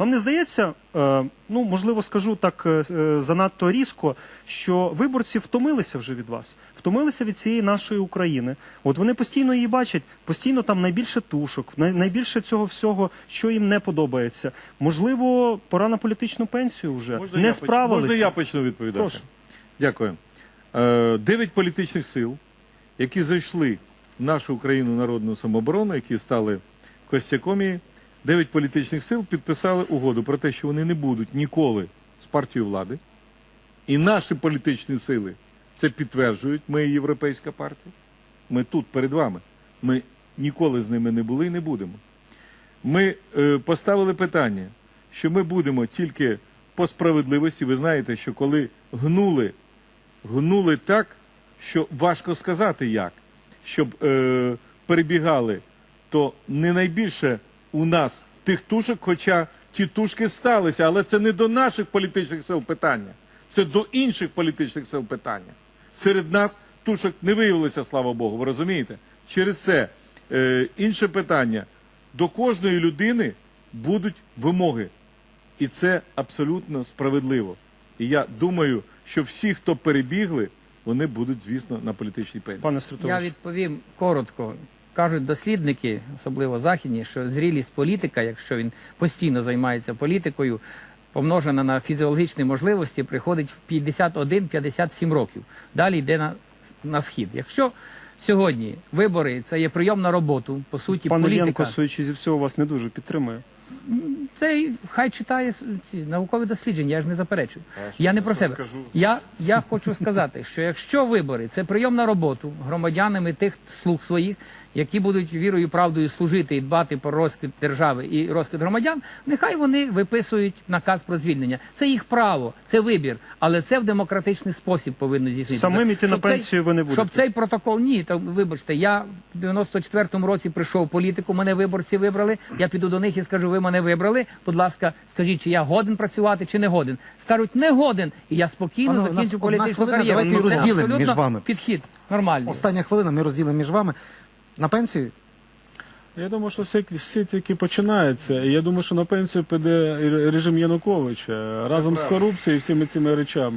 Вам не здається, е, ну можливо, скажу так е, е, занадто різко, що виборці втомилися вже від вас, втомилися від цієї нашої України. От вони постійно її бачать, постійно там найбільше тушок, найбільше цього всього, що їм не подобається. Можливо, пора на політичну пенсію вже Можна не я справилися. Можна я почну відповідати? Прошу. Дякую. Дев'ять політичних сил, які зайшли в нашу Україну народну самооборону, які стали костяком її, дев'ять політичних сил підписали угоду про те, що вони не будуть ніколи з партією влади. І наші політичні сили це підтверджують. Ми європейська партія. Ми тут перед вами. Ми ніколи з ними не були і не будемо. Ми е, поставили питання, що ми будемо тільки по справедливості. Ви знаєте, що коли гнули, гнули так, що важко сказати як, щоб е, перебігали, то не найбільше у нас тих тушок, хоча ті тушки сталися, але це не до наших політичних сил питання, це до інших політичних сил питання. Серед нас тушок не виявилося, слава Богу, ви розумієте? Через це е, інше питання. До кожної людини будуть вимоги. І це абсолютно справедливо. І я думаю, що всі, хто перебігли, вони будуть, звісно, на політичній пенсії. Пане Я відповім коротко. Кажуть дослідники, особливо західні, що зрілість політика, якщо він постійно займається політикою, помножена на фізіологічні можливості, приходить в 51-57 років. Далі йде на, на схід. Якщо сьогодні вибори це є прийом на роботу, по суті, Пане політика. Янко, судячи зі всього, вас не дуже підтримує. Це хай читає ці наукові дослідження, я ж не заперечую. Я не про себе. Я, я хочу сказати, що якщо вибори це прийом на роботу громадянами тих слуг своїх, які будуть вірою і правдою служити і дбати про розквіт держави і розквіт громадян, нехай вони виписують наказ про звільнення. Це їх право, це вибір, але це в демократичний спосіб повинно здійснитися. Самим іти на пенсію ви не будете. Щоб цей протокол ні, то вибачте, я в 94-му році прийшов в політику, мене виборці вибрали. Я піду до них і скажу, ви мене вибрали. Будь ласка, скажіть, чи я годен працювати, чи не годен. Скажуть, не годен, і я спокійно Пане, у нас закінчу одна політичну хвилина, кар'єру. давайте Ну, це розділимо абсолютно між вами. Підхід нормальний. Остання хвилина, ми розділимо між вами. На пенсію? Я думаю, що все, все тільки починається. І я думаю, що на пенсію піде режим Януковича разом з корупцією і всіми цими речами.